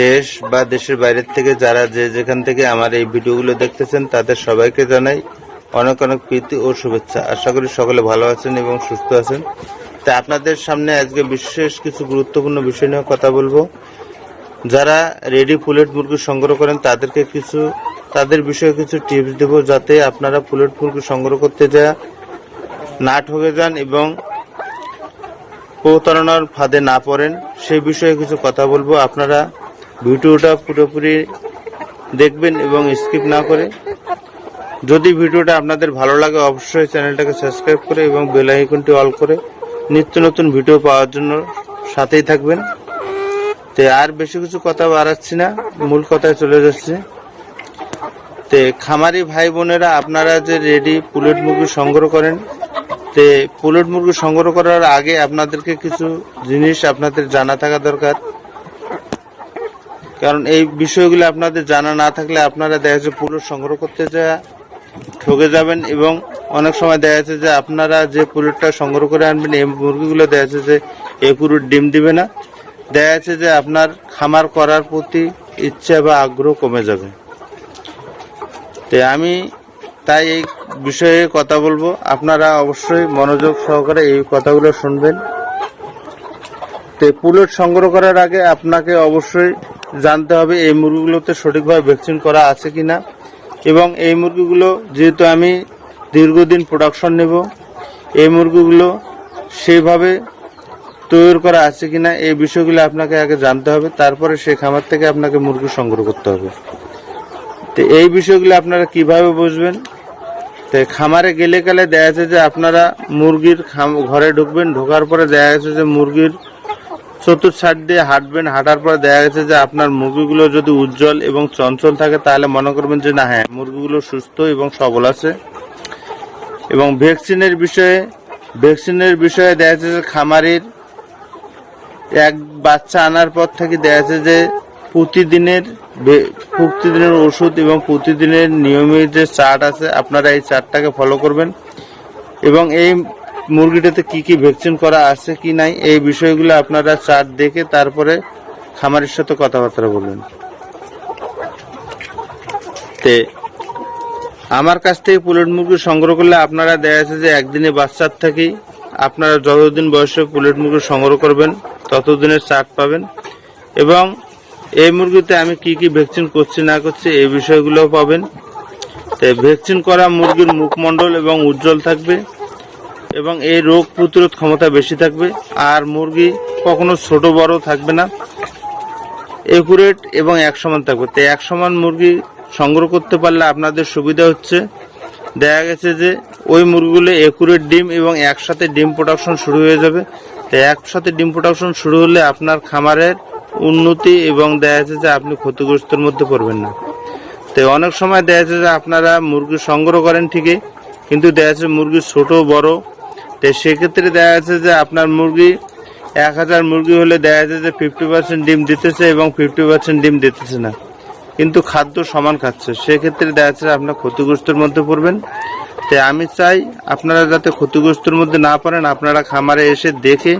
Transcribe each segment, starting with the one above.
দেশ বা দেশের বাইরের থেকে যারা যে যেখান থেকে আমার এই ভিডিওগুলো দেখতেছেন, তাদের সবাইকে জানাই অনেক অনেক প্রীতি ও শুভেচ্ছা। আশা করি সকলে ভালো আছেন এবং সুস্থ আছেন। তা আপনাদের সামনে আজকে বিশেষ কিছু গুরুত্বপূর্ণ বিষয় নিয়ে কথা বলব। যারা রেডি পুলেট মুরগি সংগ্রহ করেন, তাদেরকে কিছু, তাদের বিষয়ে কিছু টিপস দেব যাতে আপনারা পুলেট মুরগি সংগ্রহ করতে যা না ঠকে যান এবং প্রতারণার ফাঁদে না পড়েন। সেই বিষয়ে কিছু কথা বলব। আপনারা ভিডিওটা পুরোপুরি দেখবেন এবং স্কিপ না করে। যদি ভিডিওটা আপনাদের ভালো লাগে, অবশ্যই চ্যানেলটাকে সাবস্ক্রাইব করে এবং বেল আইকনটি অল করে নিত্য নতুন ভিডিও পাওয়ার জন্য সাথেই থাকবেন। তো আর বেশি কিছু কথা বাড়াচ্ছি না, মূল কথায় চলে যাচ্ছে। তে খামারি ভাই বোনেরা, আপনারা যে রেডি পুলেট মুরগি সংগ্রহ করেন, তে পুলেট মুরগি সংগ্রহ করার আগে আপনাদেরকে কিছু জিনিস আপনাদের জানা থাকা দরকার। কারণ এই বিষয়গুলো আপনাদের জানা না থাকলে আপনারা দেখা যাচ্ছে পুলেট সংগ্রহ করতে যা ঠকে যাবেন এবং অনেক সময় দেখা যাচ্ছে যে আপনারা যে পুলেটটা সংগ্রহ করে আনবেন, এই মুরগিগুলো দেখা যাচ্ছে যে এই পুরুট ডিম দিবে না। দেখা যাচ্ছে যে আপনার খামার করার প্রতি ইচ্ছা বা আগ্রহ কমে যাবে। তো আমি তাই এই বিষয়ে কথা বলব। আপনারা অবশ্যই মনোযোগ সহকারে এই কথাগুলো শুনবেন। তো পুলেট সংগ্রহ করার আগে আপনাকে অবশ্যই জানতে হবে এই মুরগিগুলোতে সঠিকভাবে ভ্যাকসিন করা আছে কি না এবং এই মুরগিগুলো, যেহেতু আমি দীর্ঘদিন প্রোডাকশন নেব, এই মুরগিগুলো সেইভাবে তৈরি করা আছে কি না এই বিষয়গুলো আপনাকে আগে জানতে হবে। তারপরে সেই খামার থেকে আপনাকে মুরগি সংগ্রহ করতে হবে। তো এই বিষয়গুলো আপনারা কীভাবে বুঝবেন? তো খামারে গেলে গেলে দেখা যাচ্ছে যে আপনারা মুরগির ঘরে ঢুকবেন, ঢোকার পরে দেখা যাচ্ছে যে মুরগির চতুর্থ সাইড দিয়ে হাঁটবেন, হাঁটার পরে দেখা গেছে যে আপনার মুরগিগুলো যদি উজ্জ্বল এবং চঞ্চল থাকে, তাহলে মনে করবেন যে না হ্যাঁ মুরগিগুলো সুস্থ এবং সবল আছে। এবং ভ্যাকসিনের বিষয়ে ভ্যাকসিনের বিষয়ে দেখা যাচ্ছে যে খামারির এক বাচ্চা আনার পর থেকে দেখা যাচ্ছে যে প্রতিদিনের প্রতিদিনের ওষুধ এবং প্রতিদিনের নিয়মিত যে চার্ট আছে, আপনারা এই চার্টটাকে ফলো করবেন। এবং এই মুরগিটাতে কি কি ভ্যাকসিন করা আছে কি নাই, এই বিষয়গুলো আপনারা চার্ট দেখে তারপরে খামারের সাথে কথাবার্তা বলবেন তে, আমার কাছ থেকে পুলেট মুরগি সংগ্রহ করলে আপনারা দেখা যাচ্ছে যে একদিনে বাচ্চার থেকেই আপনারা যতদিন বয়সে পুলেট মুরগি সংগ্রহ করবেন, ততদিনের চার্ট পাবেন। এবং এই মুরগিতে আমি কি কি ভ্যাকসিন করছি না করছি এই বিষয়গুলোও পাবেন। তো, ভ্যাকসিন করা মুরগির মুখমণ্ডল এবং উজ্জ্বল থাকবে। এবং এই রোগ প্রতিরোধ ক্ষমতা বেশি থাকবে, আর মুরগি কখনো ছোট, বড় থাকবে না। একুরেট এবং এক সমান থাকবে। তো এক সমান মুরগি সংগ্রহ করতে পারলে আপনাদের সুবিধা হচ্ছে। দেখা গেছে যে ওই মুরগিগুলো একুরেট ডিম এবং একসাথে ডিম প্রোডাকশন শুরু হয়ে যাবে। তো একসাথে ডিম প্রোডাকশন শুরু হলে আপনার খামারের উন্নতি এবং দেখা যাচ্ছে যে আপনি ক্ষতিগ্রস্তের মধ্যে পড়বেন না। তো অনেক সময় দেখা যাচ্ছে যে আপনারা মুরগি সংগ্রহ করেন ঠিকই, কিন্তু দেখা যাচ্ছে মুরগি ছোট, বড় তো সেক্ষেত্রে দেখা যাচ্ছে যে আপনার মুরগি এক হাজার মুরগি হলে দেখা যাচ্ছে যে ফিফটি পার্সেন্ট ডিম দিতেছে এবং ফিফটি পার্সেন্ট ডিম দিতেছে না। কিন্তু খাদ্য সমান খাচ্ছে। সেক্ষেত্রে দেখা যাচ্ছে আপনার ক্ষতিগ্রস্তর মধ্যে পড়বেন। তাই আমি চাই আপনারা যাতে ক্ষতিগ্রস্তর মধ্যে না পড়েন, আপনারা খামারে এসে দেখে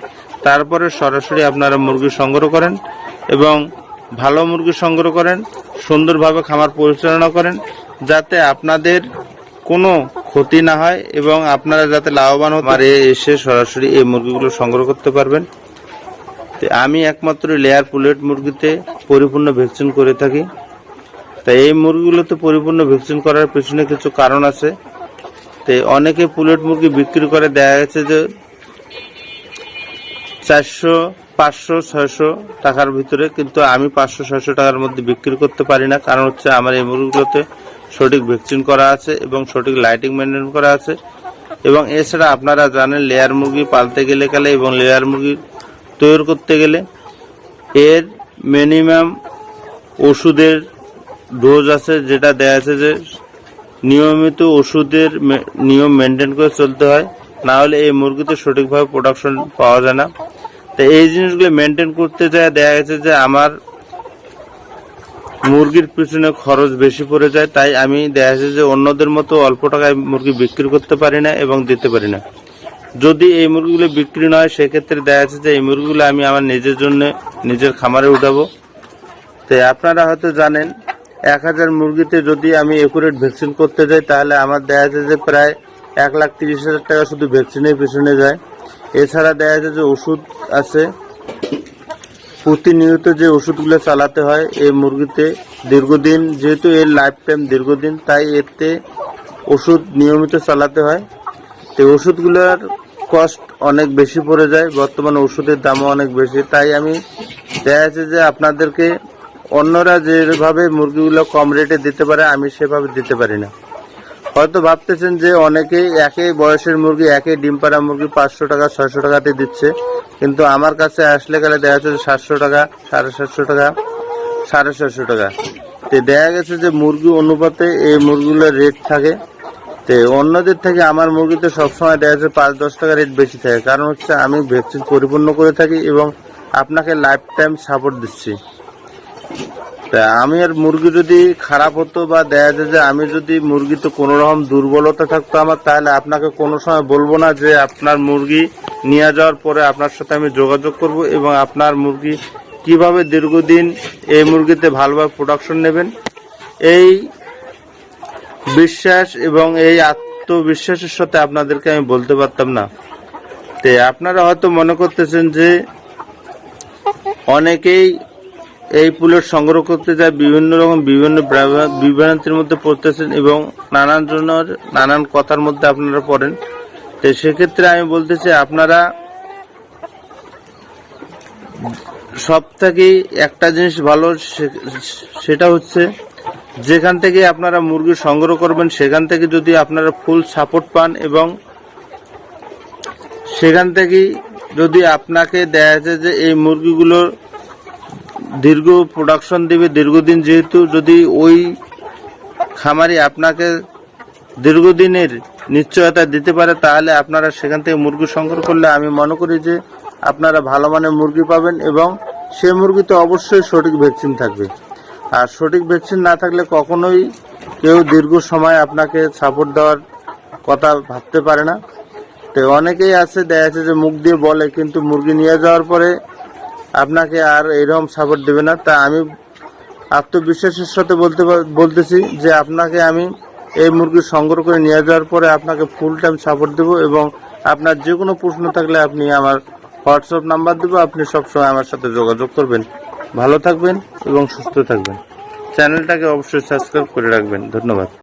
তারপরে সরাসরি আপনারা মুরগি সংগ্রহ করেন এবং ভালো মুরগি সংগ্রহ করেন, সুন্দরভাবে খামার পরিচালনা করেন, যাতে আপনাদের কোনো ক্ষতি না হয় এবং আপনারা যাতে লাভবান হতে এসে সরাসরি এই মুরগিগুলো সংগ্রহ করতে পারবেন। আমি একমাত্র লেয়ার পুলেট মুরগিতে পরিপূর্ণ ভ্যাকসিন করে থাকি। তাই এই মুরগিগুলোতে পরিপূর্ণ ভ্যাকসিন করার পেছনে কিছু কারণ আছে। তাই অনেকে পুলেট মুরগি বিক্রি করে, দেখা গেছে যে চারশো, পাঁচশো, ছয়শো টাকার ভিতরে, কিন্তু আমি পাঁচশো, ছয়শো টাকার মধ্যে বিক্রি করতে পারি না। কারণ হচ্ছে আমার এই মুরগিগুলোতে সঠিক ভ্যাকসিন করা আছে এবং সঠিক লাইটিং মেনটেন করা আছে। এবং এছাড়া আপনারা জানেন, লেয়ার মুরগি পালতে গেলে গেলে এবং লেয়ার মুরগি তৈরি করতে গেলে এর মিনিমাম ওষুধের ডোজ আছে যেটা দেয়া আছে যে নিয়মিত ওষুধের নিয়ম মেনটেন করে চলতে হয়। না হলে এই মুরগিতে সঠিকভাবে প্রোডাকশন পাওয়া যায় না। তো এই জিনিসগুলো মেনটেন করতে যায় দেখা গেছে যে আমার মুরগির পিছনে খরচ বেশি পড়ে যায়, তাই আমি দেখা যাচ্ছে যে অন্যদের মতো অল্প টাকায় মুরগি বিক্রি করতে পারি না এবং দিতে পারি না। যদি এই মুরগিগুলো বিক্রি নয় সেক্ষেত্রে দেখা যাচ্ছে যে এই মুরগিগুলো আমি আমার নিজের জন্য নিজের খামারে উঠাবো। তো আপনারা হয়তো জানেন, এক হাজার মুরগিতে যদি আমি একুরেট ভ্যাকসিন করতে যাই, তাহলে আমার দেখা যায় যে প্রায় এক লাখ তিরিশ হাজার টাকা শুধু ভ্যাকসিনের পিছনে যায়। এছাড়া দেখা যায় যে ওষুধ আছে প্রতিনিয়ত যে ওষুধগুলো চালাতে হয় এই মুরগিতে দীর্ঘদিন, যেহেতু এর লাইফ টাইম দীর্ঘদিন, তাই এতে ওষুধ নিয়মিত চালাতে হয়। তো ওষুধগুলোর কস্ট অনেক বেশি পড়ে যায়, বর্তমানে ওষুধের দামও অনেক বেশি। তাই আমি দেখা যাচ্ছে যে আপনাদেরকে অন্যরা যেভাবে মুরগিগুলো কম রেটে দিতে পারে, আমি সেভাবে দিতে পারি না। হয়তো ভাবতেছেন যে অনেকেই একই বয়সের মুরগি, একই ডিম পাড়া মুরগি পাঁচশো টাকা, ছয়শো টাকাতে দিচ্ছে। কিন্তু আমার কাছে আসলে গেলে দেখা যাচ্ছে সাতশো টাকা, সাড়ে সাতশো টাকা, সাড়ে ছয়শো টাকা। তো দেখা গেছে যে মুরগি অনুপাতে এই মুরগিগুলোর রেট থাকে। তো অন্যদের থেকে আমার মুরগিতে সবসময় দেখা যাচ্ছে পাঁচ, দশ টাকা রেট বেশি থাকে। কারণ হচ্ছে আমি ভ্যাকসিন পরিপূর্ণ করে থাকি এবং আপনাকে লাইফ টাইম সাপোর্ট দিচ্ছি। তা আমি আর মুরগি যদি খারাপ হতো বা দেখা যায় যে আমি যদি মুরগিতে কোনো রকম দুর্বলতা থাকতো আমার, তাহলে আপনাকে কোনো সময় বলব না যে আপনার মুরগি নিয়ে যাওয়ার পরে আপনার সাথে আমি যোগাযোগ করব এবং আপনার মুরগি কীভাবে দীর্ঘদিন এই মুরগিতে ভালোভাবে প্রোডাকশন নেবেন। এই বিশ্বাস এবং এই আত্মবিশ্বাসের সাথে আপনাদেরকে আমি বলতে পারতাম না। তে আপনারা হয়তো মনে করতেছেন যে অনেকেই এই পুলের সংগ্রহ করতে যায় বিভিন্ন রকম, বিভিন্ন বিভ্রান্তির মধ্যে পড়তেছেন এবং নানান জনের নানান কথার মধ্যে আপনারা পড়েন। তো সেক্ষেত্রে আমি বলতে চাই, আপনারা সব থেকে একটা জিনিস ভালো সেটা হচ্ছে যেখান থেকে আপনারা মুরগি সংগ্রহ করবেন, সেখান থেকে যদি আপনারা ফুল সাপোর্ট পান এবং সেখান থেকেই যদি আপনাকে দেখা যায় যে এই মুরগিগুলোর দীর্ঘ প্রোডাকশন দিবে, দীর্ঘদিন যেহেতু যদি ওই খামারি আপনাকে দীর্ঘদিনের নিশ্চয়তা দিতে পারে, তাহলে আপনারা সেখান থেকে মুরগি সংগ্রহ করলে আমি মনে করি যে আপনারা ভালো মানের মুরগি পাবেন এবং সেই মুরগিতে অবশ্যই সঠিক ভ্যাকসিন থাকবে। আর সঠিক ভ্যাকসিন না থাকলে কখনোই কেউ দীর্ঘ সময় আপনাকে সাপোর্ট দেওয়ার কথা ভাবতে পারে না। তো অনেকেই আছে, দেখা যাচ্ছে যে মুখ দিয়ে বলে, কিন্তু মুরগি নিয়ে যাওয়ার পরে আপনাকে আর এরকম সাপোর্ট দেবে না। তা আমি আত্মবিশ্বাসের সাথে বলতে বলতেছি যে আপনাকে আমি এই মুরগি সংগ্রহ করে নিয়ে যাওয়ার পরে আপনাকে ফুল টাইম সাপোর্ট দেবো এবং আপনার যে কোনো প্রশ্ন থাকলে আপনি আমার হোয়াটসঅ্যাপ নাম্বার দেবো। আপনি সবসময় আমার সাথে যোগাযোগ করবেন। ভালো থাকবেন এবং সুস্থ থাকবেন। চ্যানেলটাকে অবশ্যই সাবস্ক্রাইব করে রাখবেন। ধন্যবাদ।